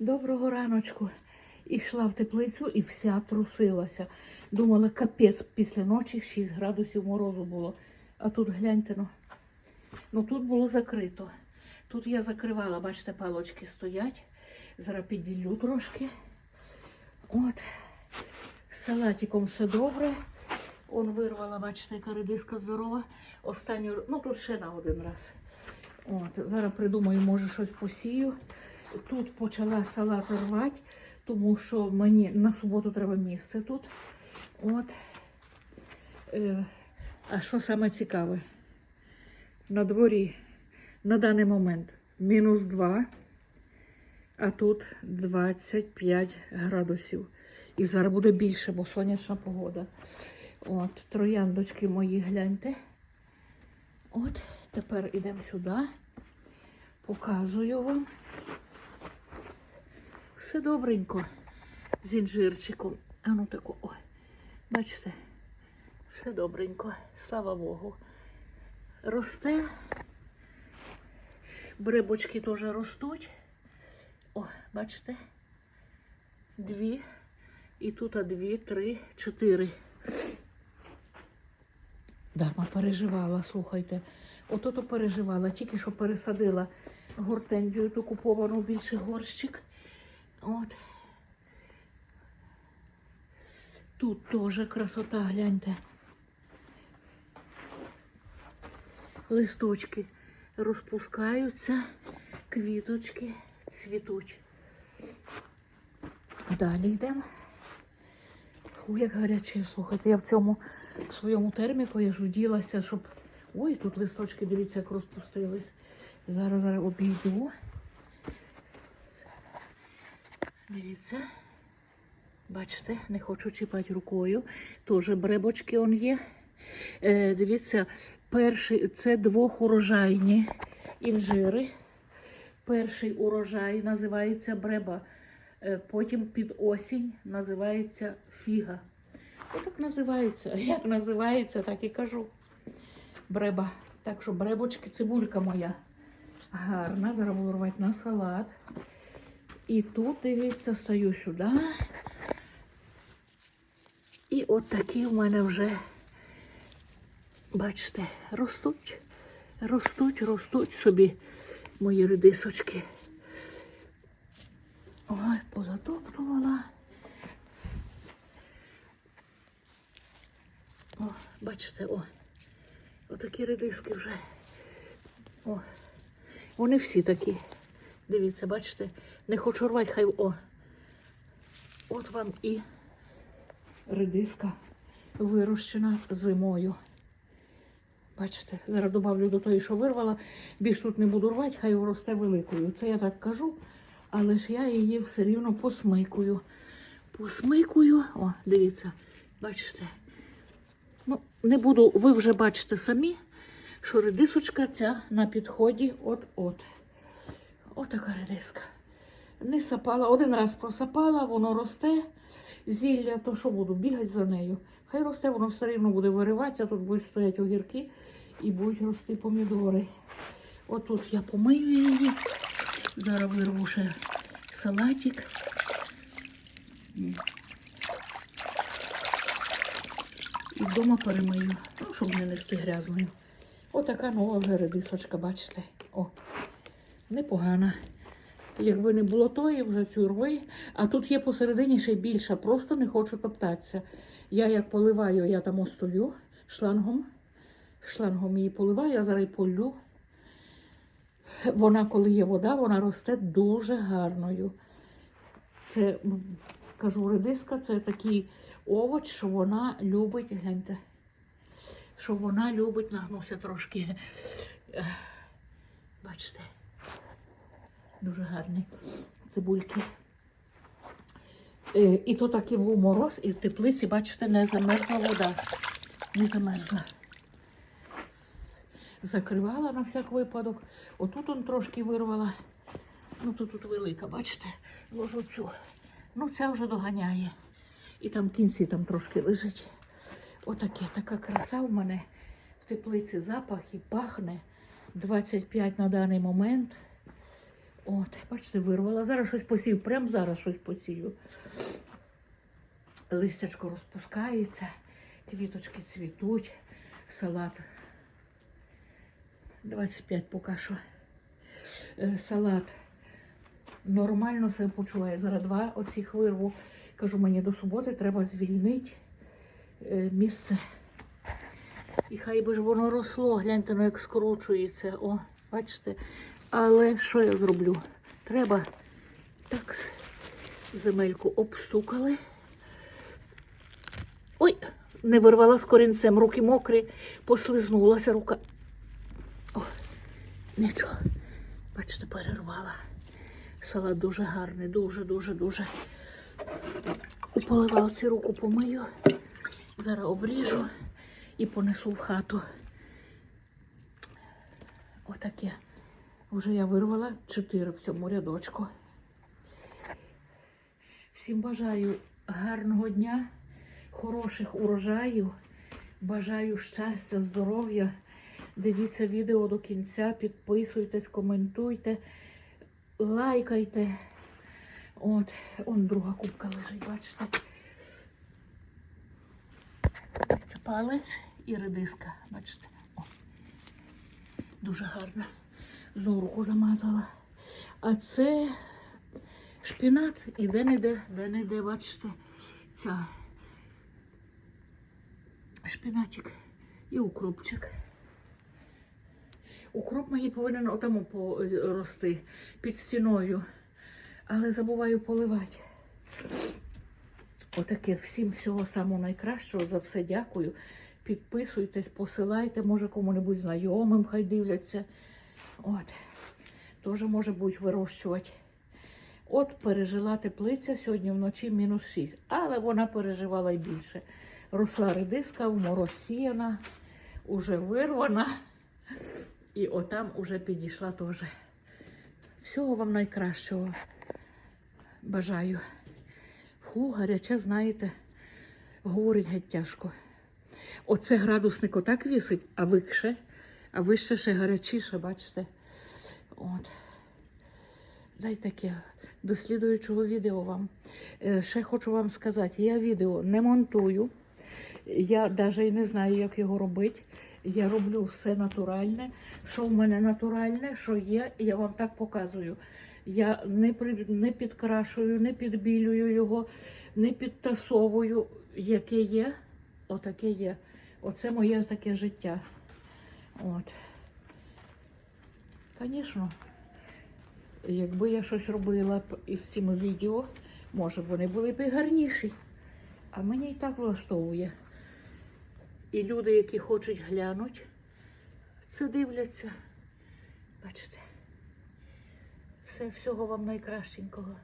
Доброго раночку. Ішла в теплицю і вся трусилася. Думала, капець після ночі 6 градусів морозу було. А тут гляньте, ну. Ну тут було закрито. Тут я закривала, бачите, палочки стоять. Зараз підділю трошки. От. З салатиком все добре. Он вирвала, бачите, яка редиска здорова. Останню, ну тут ще на один раз. От, зараз придумаю, може щось посію. Тут почала салат рвати, тому що мені на суботу треба місце тут. От. Е, а що саме цікаве? На дворі на даний момент мінус 2, а тут 25 градусів. І зараз буде більше, бо сонячна погода. От, трояндочки мої, гляньте. От, тепер йдемо сюди. Показую вам. Все добренько з інжирчиком. А ну тако, ой, бачите, все добренько, слава Богу. Росте. Брибочки теж ростуть. О, бачите? Дві. І тут дві, три, чотири. Дарма переживала, слухайте. Ото то переживала, тільки що пересадила гортензію, ту куповану більший горщик. От. Тут теж красота, гляньте. Листочки розпускаються, квіточки цвітуть. Далі йдемо. Фу, як гаряче, слухайте. Я в цьому своєму терміку я ж вділася, щоб. Ой, тут листочки, дивіться, як розпустились. Зараз зараз обійду. Дивіться. Бачите, не хочу чіпати рукою. Теж бребочки он є. Е, дивіться, перший це двохурожайні інжири. Перший урожай називається бреба. Е, потім під осінь називається фіга. Отак називається. Як називається, так і кажу. Бреба. Так що бребочки, цибулька моя гарна. Зараз буду рвати на салат. І тут, дивіться, стаю сюди. І от такі в мене вже, бачите, ростуть, ростуть, ростуть собі мої редисочки. Ой, позатоптувала. О, бачите, о, отакі редиски вже. О, вони всі такі. Дивіться, бачите, не хочу рвати, хай о. От вам і редиска вирощена зимою. Бачите, зараз додавлю до тої, що вирвала. Більш тут не буду рвати, хай росте великою. Це я так кажу, але ж я її все рівно посмикую. Посмикую. О, дивіться, бачите. Ну, не буду, ви вже бачите самі, що редисочка ця на підході от-от. Отака редиска. Не сапала, один раз просапала, воно росте. Зілля, то що буду бігати за нею. Хай росте, воно все рівно буде вириватися, тут будуть стояти огірки і будуть рости помідори. Отут я помию її. Зараз вирву ще салатик. І вдома перемию, ну, щоб не нести грязною. Отака нова вже редисочка, бачите? О, непогана. Якби не було тої, вже цю рви. А тут є посередині ще більша, просто не хочу топтатися. Я як поливаю, я там остолю шлангом. Шлангом її поливаю, я зараз полю. Вона, коли є вода, вона росте дуже гарною. Це, кажу, редиска це такий овоч, що вона любить, гляньте, що вона любить, нагнуся трошки. Бачите, дуже гарні цибульки. Е, І то такий був мороз, і в теплиці, бачите, не замерзла вода. Не замерзла. Закривала на всяк випадок. Отут он трошки вирвала. Ну, тут, тут велика, бачите, ложу цю. Ну, ця вже доганяє. І там кінці там трошки лежить. Отаке, така краса в мене. В теплиці запах і пахне. 25 на даний момент. От, бачите, вирвала. Зараз щось посію, прямо зараз щось посію. Листячко розпускається, квіточки цвітуть, салат 25 поки що. Е, Салат нормально себе почуває. Зараз два оцих вирву. Кажу, мені до суботи треба звільнити е, місце. І хай би ж воно росло, гляньте, ну як скорочується. О, бачите. Але що я зроблю? Треба так земельку обстукали. Ой, не вирвала з корінцем, руки мокрі, послизнулася рука. О, нічого. Бачите, перервала. Салат дуже гарний, дуже, дуже, дуже. У поливалці руку помию. Зараз обріжу і понесу в хату. Отаке. Вже я вирвала чотири в цьому рядочку. Всім бажаю гарного дня, хороших урожаїв. Бажаю щастя, здоров'я. Дивіться відео до кінця, підписуйтесь, коментуйте, лайкайте. От, он друга кубка лежить, бачите. Це палець і редиска, бачите. О, дуже гарно. Знову руку замазала. А це шпінат і де-не-де, де-не-де, бачите, ця шпінатик і укропчик. Укроп мені повинен отаму рости під стіною, але забуваю поливати. Отаке всім всього самого найкращого. За все дякую. Підписуйтесь, посилайте, може кому-небудь знайомим, хай дивляться. От. Теж може будуть вирощувати. От пережила теплиця сьогодні вночі мінус 6, але вона переживала й більше. Росла редиска, вморосіяна, уже вирвана. І отам уже підійшла теж. Всього вам найкращого. Бажаю. Фу, гаряче, знаєте, говорить геть тяжко. Оце градусник отак вісить, а вище, а вище ще гарячіше, бачите. От. Дай таке до слідуючого відео вам. Е, Ще хочу вам сказати, я відео не монтую. Я навіть і не знаю, як його робити. Я роблю все натуральне. Що в мене натуральне, що є, я вам так показую. Я не, при- не підкрашую, не підбілюю його, не підтасовую. Яке є, отаке є. Оце моє таке життя. От. Звісно, якби я щось робила із цими відео, може б вони були б гарніші. А мені і так влаштовує. І люди, які хочуть глянути, це дивляться. Бачите, все всього вам найкращенького.